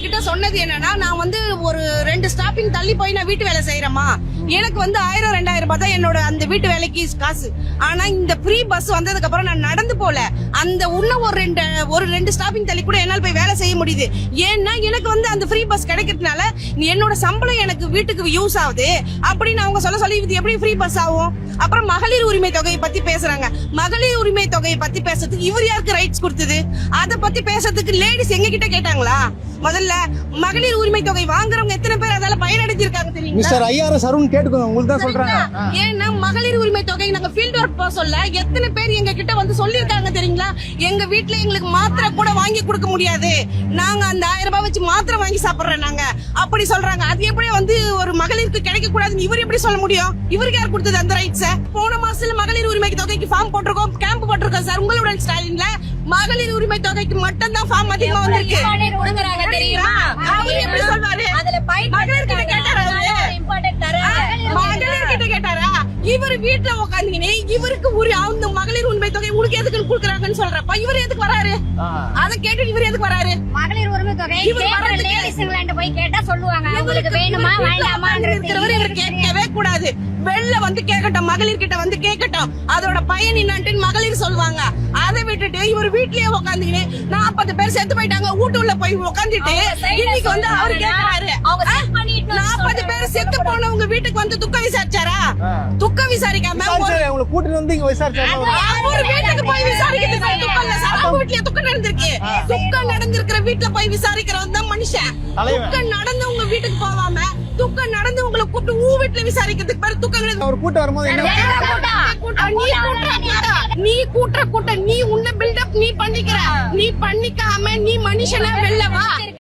கிட்ட சொன்னது என்னன்னா நான் வந்து ஒரு ரெண்டு ஸ்டாப்பிங் தள்ளி போய் நான் வீட்டு வேலை செய்யறேமா எனக்கு வந்து ஆயிரம் ரெண்டாயிரம் ரூபாய் தான் என்னோட அந்த வீட்டு வேலைக்கு காசு. ஆனா இந்த ஃப்ரீ பஸ் வந்ததுக்கு அப்புறம் நான் நடந்து போல. அந்த இன்னும் ஒரு ரெண்டு ஒரு ரெண்டு ஸ்டாப்பிங் தள்ளி கூட என்னால் போய் வேலை செய்ய முடியுது. ஏன்னா எனக்கு வந்து அந்த ஃப்ரீ பஸ் கிடைக்கிறதுனால என்னோட சம்பளம் எனக்கு வீட்டுக்கு யூஸ் ஆகுது. அப்படின்னு அவங்க சொல்ல சொல்லி இது எப்படி ஃப்ரீ பஸ் ஆகும்? அப்புறம் மகளிர் உரிமை தொகையை பத்தி பேசுறாங்க. மகளிர் உரிமை தொகையை பத்தி பேசுறதுக்கு இவர் யாருக்கு ரைட்ஸ் கொடுத்தது? அதை பத்தி பேசுறதுக்கு லேடிஸ் எங்க கிட்ட கேட்டாங்களா? முதல்ல மகளிர் உரிமை தொகை வாங்குறவங்க எத்தனை பேர் அதால பயனடைஞ்சிருக்காங்க தெரியுங்களா? மிஸ்டர் ஐஆர்எஸ் அருண் கேட்டுக்கோங்க உங்களுக்கு தான் சொல்றாங்க. ஆ. ஏன்னா மகளிர் உரிமை தொகை நாங்க ஃபீல்ட் ஒர்க் போக சொல்ல எத்தனை பேர் எங்க கிட்ட வந்து சொல்லியிருக்காங்க தெரியுங்களா? எங்க வீட்ல எங்களுக்கு மாத்திரை கூட வாங்கி கொடுக்க முடியாது. நாங்க அந்த ஆயிரம் ரூபாய் வச்சு மாத்திரை வாங்கி சாப்பிடுறோம் நாங்க. அப்படி சொல்றாங்க. அது எப்படி வந்து ஒரு மகளிருக்கு கிடைக்க கூடாதுன்னு இவர் எப்படி சொல்ல முடியும்? இவருக்கு யார் கொடுத்தது அந்த ரைட்ஸ் போன மாசத்துல மகளிர் உரிமை தொகைக்கு ஃபார்ம் போட்டிருக்கோம் கேம்ப் போட்டிருக்கோம் சார். உங்களுடன் ஸ்டாலின்ல மகளிர் உரிமை தொகைக்கு மட்டும் தான் ஃபார்ம் அதிகமா வந்திருக்கு இம்பார்ட்டன்ட் கொடுக்குறாங்க தெரியுமா அவர் எப்படி சொல்வாரு அதுல பைப் மகளிர் கிட்ட கேட்டாரா அவரு? இம்பார்ட்டன்ட் தராங்க மகளிர் கிட்ட கேட்டாரா இவர் வீட்டுல உட்காந்துக்கினே இவருக்கு ஒரு அந்த மகளிர் உண்மை தொகை உனக்கு எதுக்குன்னு குடுக்குறாங்கன்னு சொல்றப்ப இவர் எதுக்கு வராரு? அத கேட்டு இவர் எதுக்கு வராரு? மகளிர் உரிமை தொகை இவர் போய் கேட்டா சொல்லுவாங்க. உங்களுக்கு வேணுமா இருக்கிறவர் இவர் வேண்டாமான்றது கேட்கவே கூடாது. வெளில வந்து கேட்கட்டும் மகளிர் கிட்ட வந்து கேட்கட்டும் அதோட பயன் என்னன்ட்டு மகளிர் சொல்லுவாங்க. அதை விட்டுட்டு இவர் வீட்லயே உட்காந்துக்கினே நாற்பது பேர் செத்து போயிட்டாங்க. வீட்டுள்ள போய் உட்காந்துட்டு இன்னைக்கு வந்து அவர் கேக்குறாரு. நாற்பது பேர் செத்து போனவங்க வீட்டுக்கு வந்து துக்கம் விசாரிச்சாரா. துக்கம் விசாரிக்காம உங்களை கூட்டிட்டு வந்து இங்க ஒரு வீட்டுக்கு போய் விசாரிக்கிறது துக்கம் இல்ல சார். அவங்க வீட்லயே துக்கம் நடந்திருக்கு துக்கம் நடந்திருக்கிற வீட்டுல போய் விசாரிக்கிறவன் தான் மனுஷன். துக்கம் நடந்தவங்க வீட்டுக்கு போகாம துக்கம் நடந்தவங்களை கூப்பிட்டு ஊ வீட்டுல விசாரிக்கிறதுக்கு பேர் துக்கம். ஒரு கூட்டம் வரும்போது நீ கூட்டுற கூட்டம். நீ கூட்டுற கூட்டம் நீ உன்ன பில்டப் நீ பண்ணிக்கிற நீ பண்ணிக்காம நீ மனுஷனா வெளில வா